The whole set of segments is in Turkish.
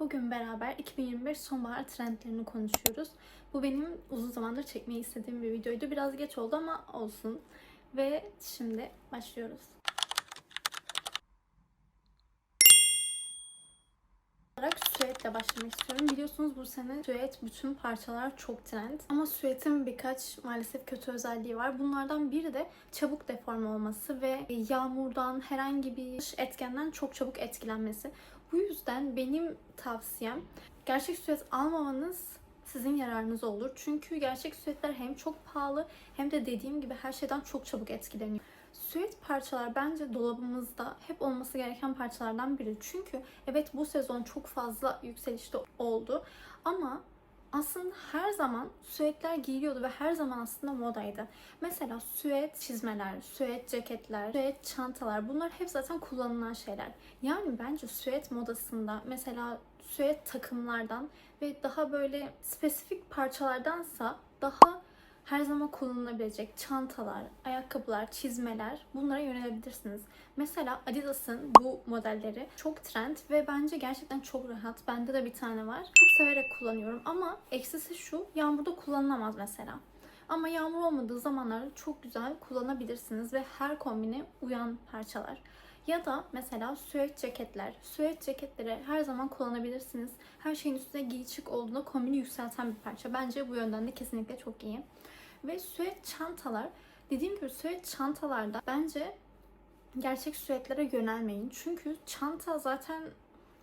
Bugün beraber 2025 sonbahar trendlerini konuşuyoruz. Bu benim uzun zamandır çekmeyi istediğim bir videoydu. Biraz geç oldu ama olsun. Ve şimdi başlıyoruz. Süetle başlamak istiyorum. Biliyorsunuz bu sene süet bütün parçalar çok trend. Ama süetin birkaç maalesef kötü özelliği var. Bunlardan biri de çabuk deforme olması ve yağmurdan herhangi bir etkenden çok çabuk etkilenmesi. Bu yüzden benim tavsiyem gerçek süet almamanız sizin yararınıza olur. Çünkü gerçek süetler hem çok pahalı hem de dediğim gibi her şeyden çok çabuk etkileniyor. Süet parçalar bence dolabımızda hep olması gereken parçalardan biri. Çünkü evet bu sezon çok fazla yükselişte oldu ama aslında her zaman süetler giyiliyordu ve her zaman aslında modaydı. Mesela süet çizmeler, süet ceketler, süet çantalar bunlar hep zaten kullanılan şeyler. Yani bence süet modasında mesela süet takımlardan ve daha böyle spesifik parçalardansa daha her zaman kullanılabilecek çantalar, ayakkabılar, çizmeler bunlara yönelebilirsiniz. Mesela Adidas'ın bu modelleri çok trend ve bence gerçekten çok rahat. Bende de bir tane var. Çok severek kullanıyorum ama eksisi şu yağmurda kullanılamaz mesela. Ama yağmur olmadığı zamanlarda çok güzel kullanabilirsiniz ve her kombine uyan parçalar. Ya da mesela süet ceketler. Süet ceketleri her zaman kullanabilirsiniz. Her şeyin üstüne giy çık olduğunda kombini yükselten bir parça. Bence bu yönden de kesinlikle çok iyi. Ve süet çantalar. Dediğim gibi süet çantalarda bence gerçek süetlere yönelmeyin. Çünkü çanta zaten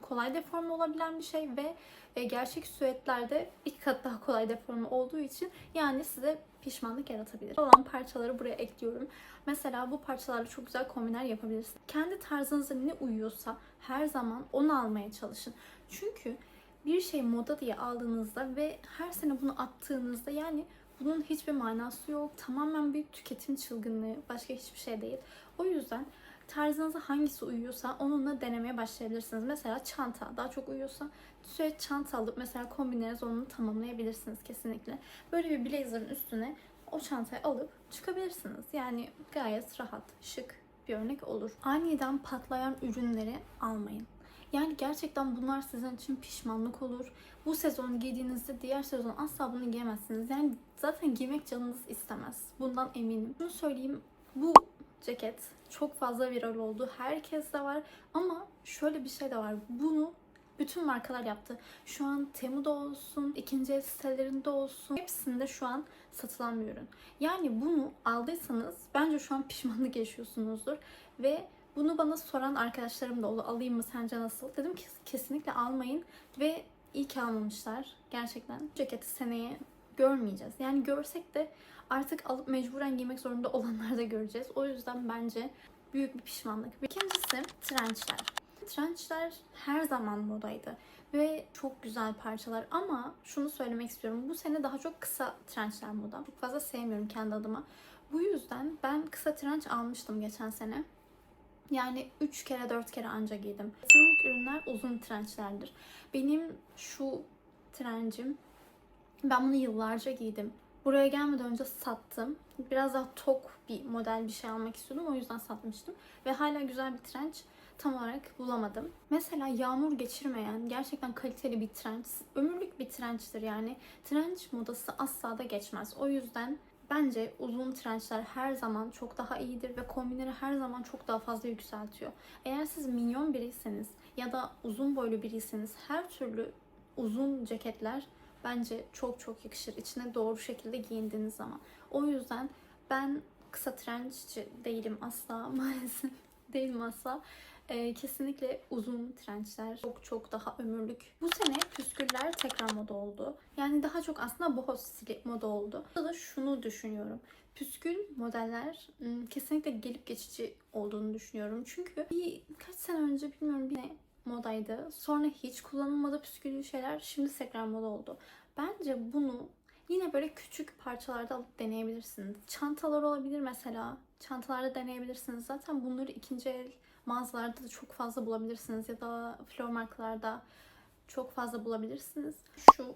kolay deforme olabilen bir şey ve e, gerçek süetlerde iki kat daha kolay deforme olduğu için yani size pişmanlık yaratabilir. Olan parçaları buraya ekliyorum. Mesela bu parçalarla çok güzel kombinler yapabilirsiniz. Kendi tarzınıza ne uyuyorsa her zaman onu almaya çalışın. Çünkü bir şey moda diye aldığınızda ve her sene bunu attığınızda yani bunun hiçbir manası yok. Tamamen bir tüketim çılgınlığı. Başka hiçbir şey değil. O yüzden tarzınıza hangisi uyuyorsa onunla denemeye başlayabilirsiniz. Mesela çanta daha çok uyuyorsa sürekli çanta alıp mesela kombinleriniz onu tamamlayabilirsiniz kesinlikle. Böyle bir blazer'ın üstüne o çantayı alıp çıkabilirsiniz. Yani gayet rahat, şık bir örnek olur. Aniden patlayan ürünleri almayın. Yani gerçekten bunlar sizin için pişmanlık olur. Bu sezon giydiğinizde diğer sezon asla bunu giyemezsiniz. Yani zaten giymek canınız istemez. Bundan eminim. Şunu söyleyeyim. Bu ceket çok fazla viral oldu. Herkes de var. Ama şöyle bir şey de var. Bunu bütün markalar yaptı. Şu an Temu'da olsun, ikinci el sitelerinde olsun. Hepsinde şu an satılan bir ürün. Yani bunu aldıysanız bence şu an pişmanlık yaşıyorsunuzdur. Ve bunu bana soran arkadaşlarım da oldu. Alayım mı sence nasıl? Dedim ki kesinlikle almayın. Ve iyi ki almamışlar. Gerçekten. Ceketi seneye görmeyeceğiz. Yani görsek de artık alıp mecburen giymek zorunda olanları da göreceğiz. O yüzden bence büyük bir pişmanlık. İkincisi trençler. Trençler her zaman modaydı ve çok güzel parçalar ama şunu söylemek istiyorum. Bu sene daha çok kısa trençler moda. Çok fazla sevmiyorum kendi adıma. Bu yüzden ben kısa trenç almıştım geçen sene. Yani 3 kere 4 kere anca giydim. Yatırımlık ürünler uzun trençlerdir. Benim şu trencim ben bunu yıllarca giydim. Buraya gelmeden önce sattım. Biraz daha tok bir model bir şey almak istiyordum. O yüzden satmıştım. Ve hala güzel bir trenç tam olarak bulamadım. Mesela yağmur geçirmeyen gerçekten kaliteli bir trenç. Ömürlük bir trençtir yani. Trenç modası asla da geçmez. O yüzden bence uzun trençler her zaman çok daha iyidir ve kombinleri her zaman çok daha fazla yükseltiyor. Eğer siz minyon biriyseniz ya da uzun boylu biriyseniz her türlü uzun ceketler bence çok çok yakışır. İçine doğru şekilde giyindiğiniz zaman. O yüzden ben kısa trenççi değilim asla maalesef. değilim asla. Ee, kesinlikle uzun trençler çok çok daha ömürlük. Bu sene püsküller tekrar moda oldu. Yani daha çok aslında boho stili moda oldu. Burada da şunu düşünüyorum. Püskül modeller ım, kesinlikle gelip geçici olduğunu düşünüyorum. Çünkü bir kaç sene önce bilmiyorum bir modaydı. Sonra hiç kullanılmadı püsküllü şeyler. Şimdi tekrar moda oldu. Bence bunu yine böyle küçük parçalarda alıp deneyebilirsiniz. Çantalar olabilir mesela. Çantalarda deneyebilirsiniz. Zaten bunları ikinci el mağazalarda da çok fazla bulabilirsiniz. Ya da flor markalarda çok fazla bulabilirsiniz. Şu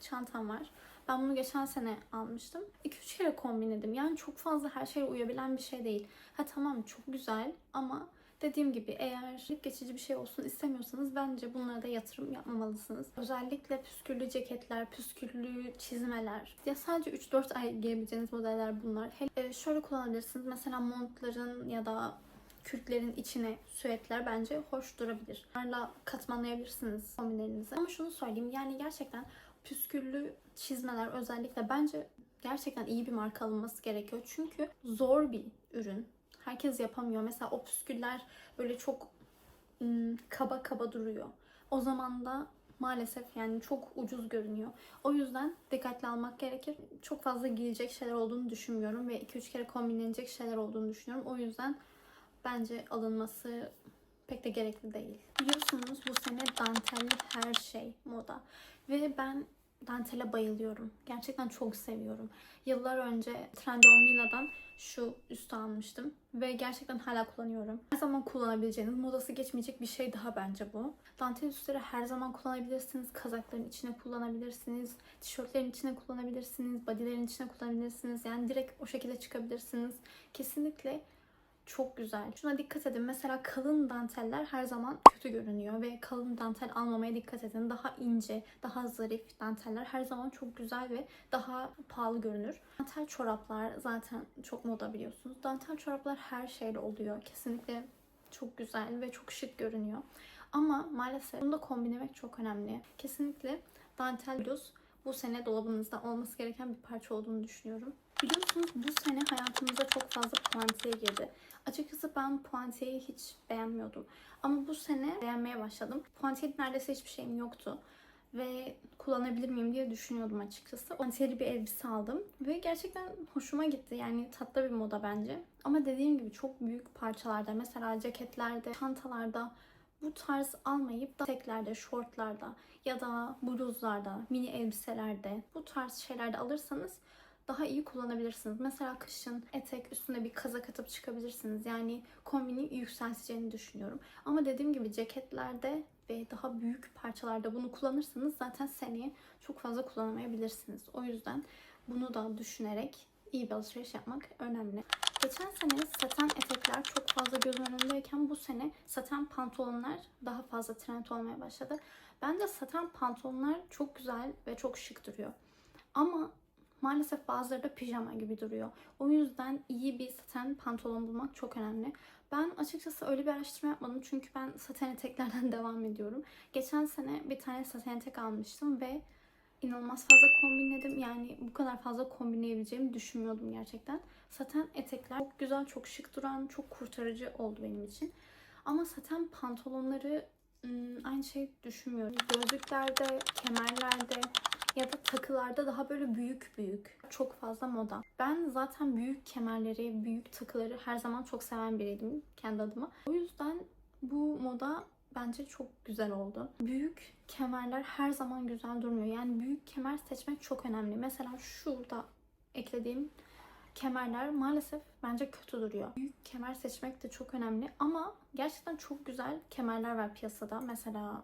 çantam var. Ben bunu geçen sene almıştım. 2-3 kere kombinledim. Yani çok fazla her şeye uyabilen bir şey değil. Ha tamam çok güzel ama Dediğim gibi eğer geçici bir şey olsun istemiyorsanız bence bunlara da yatırım yapmamalısınız. Özellikle püsküllü ceketler, püsküllü çizmeler. Ya sadece 3-4 ay giyebileceğiniz modeller bunlar. Hele e, şöyle kullanabilirsiniz. Mesela montların ya da kürklerin içine süetler bence hoş durabilir. Bunlarla katmanlayabilirsiniz kombinlerinizi. Ama şunu söyleyeyim yani gerçekten püsküllü çizmeler özellikle bence gerçekten iyi bir marka alınması gerekiyor. Çünkü zor bir ürün. Herkes yapamıyor. Mesela o püsküller böyle çok ım, kaba kaba duruyor. O zaman da maalesef yani çok ucuz görünüyor. O yüzden dikkatli almak gerekir. Çok fazla giyilecek şeyler olduğunu düşünmüyorum ve 2-3 kere kombinlenecek şeyler olduğunu düşünüyorum. O yüzden bence alınması pek de gerekli değil. Biliyorsunuz bu sene dantelli her şey moda. Ve ben dantele bayılıyorum. Gerçekten çok seviyorum. Yıllar önce Trendyol Mila'dan şu üstü almıştım. Ve gerçekten hala kullanıyorum. Her zaman kullanabileceğiniz, modası geçmeyecek bir şey daha bence bu. Dantel üstleri her zaman kullanabilirsiniz. Kazakların içine kullanabilirsiniz. Tişörtlerin içine kullanabilirsiniz. Bodylerin içine kullanabilirsiniz. Yani direkt o şekilde çıkabilirsiniz. Kesinlikle çok güzel. Şuna dikkat edin. Mesela kalın danteller her zaman kötü görünüyor ve kalın dantel almamaya dikkat edin. Daha ince, daha zarif danteller her zaman çok güzel ve daha pahalı görünür. Dantel çoraplar zaten çok moda biliyorsunuz. Dantel çoraplar her şeyle oluyor. Kesinlikle çok güzel ve çok şık görünüyor. Ama maalesef bunu da kombinlemek çok önemli. Kesinlikle dantel bluz bu sene dolabınızda olması gereken bir parça olduğunu düşünüyorum. Biliyorsunuz bu sene hayatımıza çok fazla puantiye girdi. Açıkçası ben puantiyeyi hiç beğenmiyordum. Ama bu sene beğenmeye başladım. Puantiyeli neredeyse hiçbir şeyim yoktu. Ve kullanabilir miyim diye düşünüyordum açıkçası. Puantiyeli bir elbise aldım. Ve gerçekten hoşuma gitti. Yani tatlı bir moda bence. Ama dediğim gibi çok büyük parçalarda mesela ceketlerde, çantalarda bu tarz almayıp da teklerde, şortlarda ya da bluzlarda, mini elbiselerde bu tarz şeylerde alırsanız daha iyi kullanabilirsiniz. Mesela kışın etek üstüne bir kazak atıp çıkabilirsiniz. Yani kombini yükselteceğini düşünüyorum. Ama dediğim gibi ceketlerde ve daha büyük parçalarda bunu kullanırsanız zaten seneye çok fazla kullanamayabilirsiniz. O yüzden bunu da düşünerek iyi bir alışveriş yapmak önemli. Geçen sene saten etekler çok fazla gözüm önündeyken bu sene saten pantolonlar daha fazla trend olmaya başladı. Bence saten pantolonlar çok güzel ve çok şık duruyor. Ama maalesef bazıları da pijama gibi duruyor. O yüzden iyi bir saten pantolon bulmak çok önemli. Ben açıkçası öyle bir araştırma yapmadım çünkü ben saten eteklerden devam ediyorum. Geçen sene bir tane saten etek almıştım ve inanılmaz fazla kombinledim. Yani bu kadar fazla kombinleyebileceğimi düşünmüyordum gerçekten. Saten etekler çok güzel, çok şık duran, çok kurtarıcı oldu benim için. Ama saten pantolonları ım, aynı şey düşünmüyorum. Gözlüklerde, kemerlerde ya da takılarda daha böyle büyük büyük. Çok fazla moda. Ben zaten büyük kemerleri, büyük takıları her zaman çok seven biriydim kendi adıma. O yüzden bu moda bence çok güzel oldu. Büyük kemerler her zaman güzel durmuyor. Yani büyük kemer seçmek çok önemli. Mesela şurada eklediğim kemerler maalesef bence kötü duruyor. Büyük kemer seçmek de çok önemli ama gerçekten çok güzel kemerler var piyasada. Mesela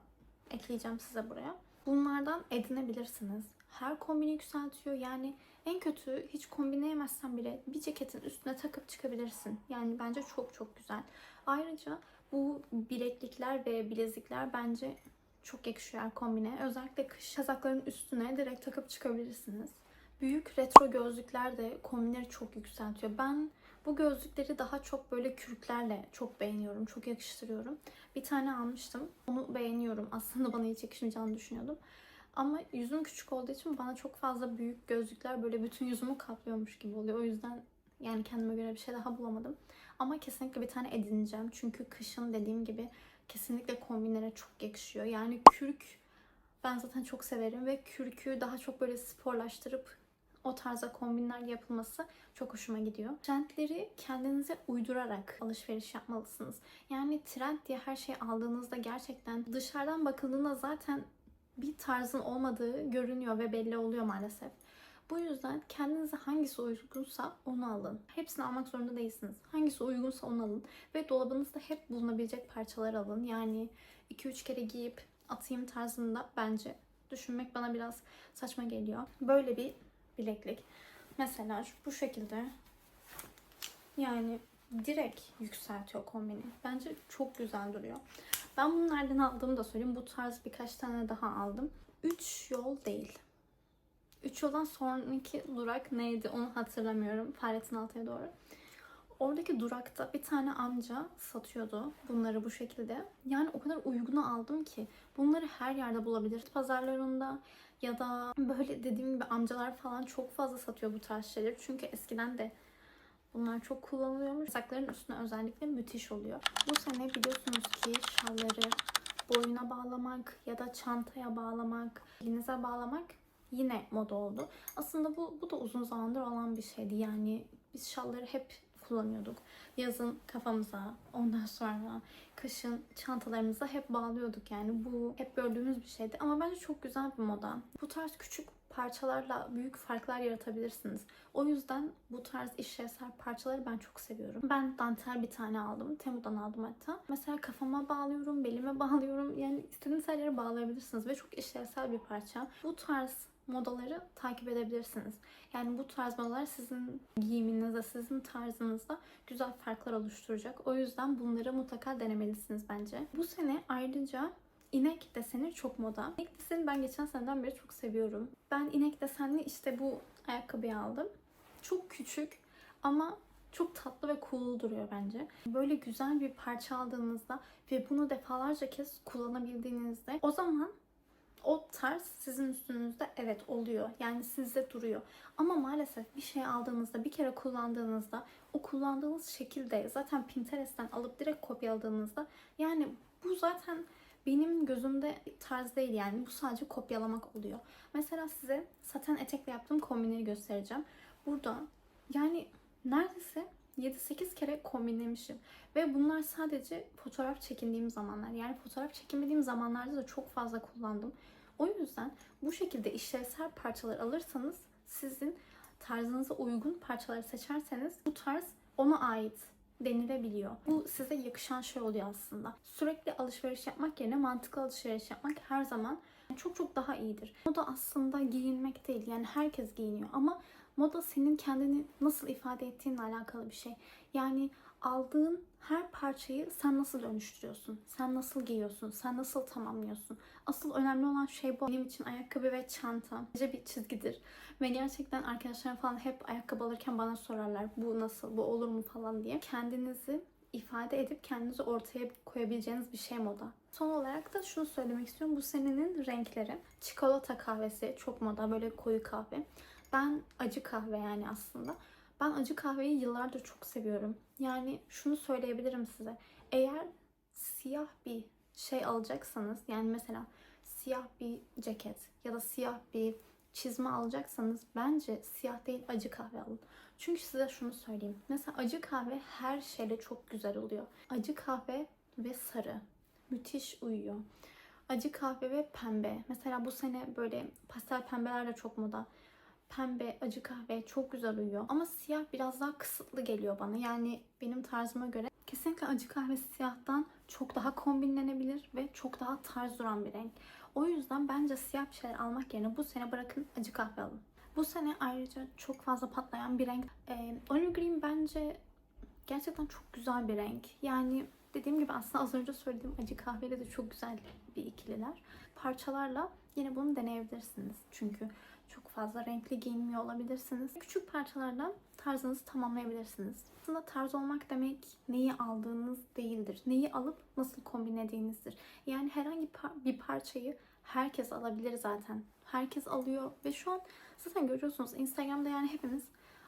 ekleyeceğim size buraya. Bunlardan edinebilirsiniz. Her kombini yükseltiyor. Yani en kötü hiç kombinleyemezsen bile bir ceketin üstüne takıp çıkabilirsin. Yani bence çok çok güzel. Ayrıca bu bileklikler ve bilezikler bence çok yakışıyor kombine. Özellikle kış kazakların üstüne direkt takıp çıkabilirsiniz. Büyük retro gözlükler de kombinleri çok yükseltiyor. Ben bu gözlükleri daha çok böyle kürklerle çok beğeniyorum. Çok yakıştırıyorum. Bir tane almıştım. Onu beğeniyorum. Aslında bana hiç yakışmayacağını düşünüyordum. Ama yüzüm küçük olduğu için bana çok fazla büyük gözlükler böyle bütün yüzümü kaplıyormuş gibi oluyor. O yüzden yani kendime göre bir şey daha bulamadım. Ama kesinlikle bir tane edineceğim. Çünkü kışın dediğim gibi kesinlikle kombinlere çok yakışıyor. Yani kürk ben zaten çok severim ve kürkü daha çok böyle sporlaştırıp o tarzda kombinler yapılması çok hoşuma gidiyor. Trendleri kendinize uydurarak alışveriş yapmalısınız. Yani trend diye her şey aldığınızda gerçekten dışarıdan bakıldığında zaten bir tarzın olmadığı görünüyor ve belli oluyor maalesef. Bu yüzden kendinize hangisi uygunsa onu alın. Hepsini almak zorunda değilsiniz. Hangisi uygunsa onu alın. Ve dolabınızda hep bulunabilecek parçalar alın. Yani 2-3 kere giyip atayım tarzında bence düşünmek bana biraz saçma geliyor. Böyle bir bileklik. Mesela şu- bu şekilde yani direkt yükseltiyor kombini. Bence çok güzel duruyor. Ben bunlardan aldığımı da söyleyeyim. Bu tarz birkaç tane daha aldım. 3 yol değil. 3 yoldan sonraki durak neydi onu hatırlamıyorum. Fahrettin Altay'a doğru. Oradaki durakta bir tane amca satıyordu bunları bu şekilde. Yani o kadar uygunu aldım ki bunları her yerde bulabilir. Pazarlarında ya da böyle dediğim gibi amcalar falan çok fazla satıyor bu tarz şeyleri. Çünkü eskiden de bunlar çok kullanılıyormuş. Sakların üstüne özellikle müthiş oluyor. Bu sene biliyorsunuz ki şalları boyuna bağlamak ya da çantaya bağlamak, elinize bağlamak yine moda oldu. Aslında bu, bu da uzun zamandır olan bir şeydi. Yani biz şalları hep kullanıyorduk. Yazın kafamıza, ondan sonra kışın çantalarımıza hep bağlıyorduk. Yani bu hep gördüğümüz bir şeydi. Ama bence çok güzel bir moda. Bu tarz küçük parçalarla büyük farklar yaratabilirsiniz. O yüzden bu tarz işlevsel parçaları ben çok seviyorum. Ben dantel bir tane aldım. Temu'dan aldım hatta. Mesela kafama bağlıyorum, belime bağlıyorum. Yani istediğiniz her yere bağlayabilirsiniz ve çok işlevsel bir parça. Bu tarz modaları takip edebilirsiniz. Yani bu tarz modalar sizin giyiminizde, sizin tarzınızda güzel farklar oluşturacak. O yüzden bunları mutlaka denemelisiniz bence. Bu sene ayrıca inek deseni çok moda. İnek deseni ben geçen seneden beri çok seviyorum. Ben inek desenli işte bu ayakkabıyı aldım. Çok küçük ama çok tatlı ve cool duruyor bence. Böyle güzel bir parça aldığınızda ve bunu defalarca kez kullanabildiğinizde o zaman o tarz sizin üstünüzde evet oluyor. Yani sizde duruyor. Ama maalesef bir şey aldığınızda, bir kere kullandığınızda o kullandığınız şekilde zaten Pinterest'ten alıp direkt kopyaladığınızda yani bu zaten benim gözümde tarz değil yani bu sadece kopyalamak oluyor. Mesela size saten etekle yaptığım kombinleri göstereceğim. Burada yani neredeyse 7-8 kere kombinlemişim. Ve bunlar sadece fotoğraf çekindiğim zamanlar. Yani fotoğraf çekinmediğim zamanlarda da çok fazla kullandım. O yüzden bu şekilde işlevsel parçalar alırsanız sizin tarzınıza uygun parçaları seçerseniz bu tarz ona ait denilebiliyor. Bu size yakışan şey oluyor aslında. Sürekli alışveriş yapmak yerine mantıklı alışveriş yapmak her zaman çok çok daha iyidir. Moda aslında giyinmek değil. Yani herkes giyiniyor ama moda senin kendini nasıl ifade ettiğinle alakalı bir şey. Yani aldığın her parçayı sen nasıl dönüştürüyorsun? Sen nasıl giyiyorsun? Sen nasıl tamamlıyorsun? Asıl önemli olan şey bu. Benim için ayakkabı ve çanta bence bir çizgidir. Ve gerçekten arkadaşlarım falan hep ayakkabı alırken bana sorarlar. Bu nasıl? Bu olur mu falan diye. Kendinizi ifade edip kendinizi ortaya koyabileceğiniz bir şey moda. Son olarak da şunu söylemek istiyorum. Bu senenin renkleri. Çikolata kahvesi çok moda. Böyle koyu kahve. Ben acı kahve yani aslında. Ben acı kahveyi yıllardır çok seviyorum. Yani şunu söyleyebilirim size. Eğer siyah bir şey alacaksanız yani mesela siyah bir ceket ya da siyah bir çizme alacaksanız bence siyah değil acı kahve alın. Çünkü size şunu söyleyeyim. Mesela acı kahve her şeyle çok güzel oluyor. Acı kahve ve sarı müthiş uyuyor. Acı kahve ve pembe. Mesela bu sene böyle pastel pembeler de çok moda pembe, acı kahve çok güzel uyuyor. Ama siyah biraz daha kısıtlı geliyor bana. Yani benim tarzıma göre kesinlikle acı kahve siyahtan çok daha kombinlenebilir ve çok daha tarz duran bir renk. O yüzden bence siyah bir şeyler almak yerine bu sene bırakın acı kahve alın. Bu sene ayrıca çok fazla patlayan bir renk. Ee, Olive Green bence gerçekten çok güzel bir renk. Yani dediğim gibi aslında az önce söylediğim acı kahveyle de çok güzel bir ikililer. Parçalarla yine bunu deneyebilirsiniz. Çünkü çok fazla renkli giyinmiyor olabilirsiniz. Küçük parçalardan tarzınızı tamamlayabilirsiniz. Aslında tarz olmak demek neyi aldığınız değildir. Neyi alıp nasıl kombinlediğinizdir. Yani herhangi bir parçayı herkes alabilir zaten. Herkes alıyor ve şu an zaten görüyorsunuz Instagram'da yani hepimiz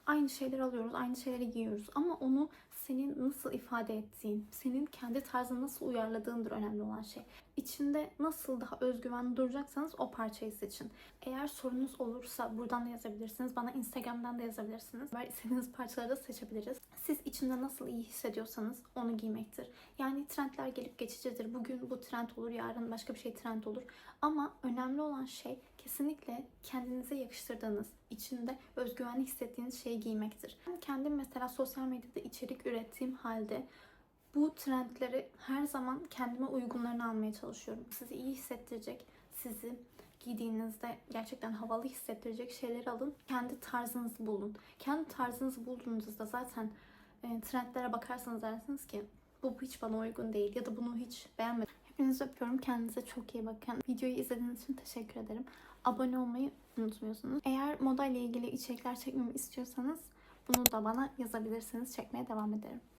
aynı şeyleri alıyoruz, aynı şeyleri giyiyoruz. Ama onu senin nasıl ifade ettiğin, senin kendi tarzını nasıl uyarladığındır önemli olan şey. İçinde nasıl daha özgüvenli duracaksanız o parçayı seçin. Eğer sorunuz olursa buradan da yazabilirsiniz. Bana Instagram'dan da yazabilirsiniz. Var istediğiniz parçaları da seçebiliriz. Siz içinde nasıl iyi hissediyorsanız onu giymektir. Yani trendler gelip geçicidir. Bugün bu trend olur, yarın başka bir şey trend olur. Ama önemli olan şey kesinlikle kendinize yakıştırdığınız, içinde özgüvenli hissettiğiniz şeyi giymektir. Ben kendim mesela sosyal medyada içerik ürettiğim halde bu trendleri her zaman kendime uygunlarını almaya çalışıyorum. Sizi iyi hissettirecek, sizi giydiğinizde gerçekten havalı hissettirecek şeyleri alın. Kendi tarzınızı bulun. Kendi tarzınızı bulduğunuzda zaten e, trendlere bakarsanız dersiniz ki bu hiç bana uygun değil ya da bunu hiç beğenmedim. Hepinizi öpüyorum. Kendinize çok iyi bakın. Videoyu izlediğiniz için teşekkür ederim. Abone olmayı unutmuyorsunuz. Eğer moda ile ilgili içerikler çekmemi istiyorsanız bunu da bana yazabilirsiniz. Çekmeye devam ederim.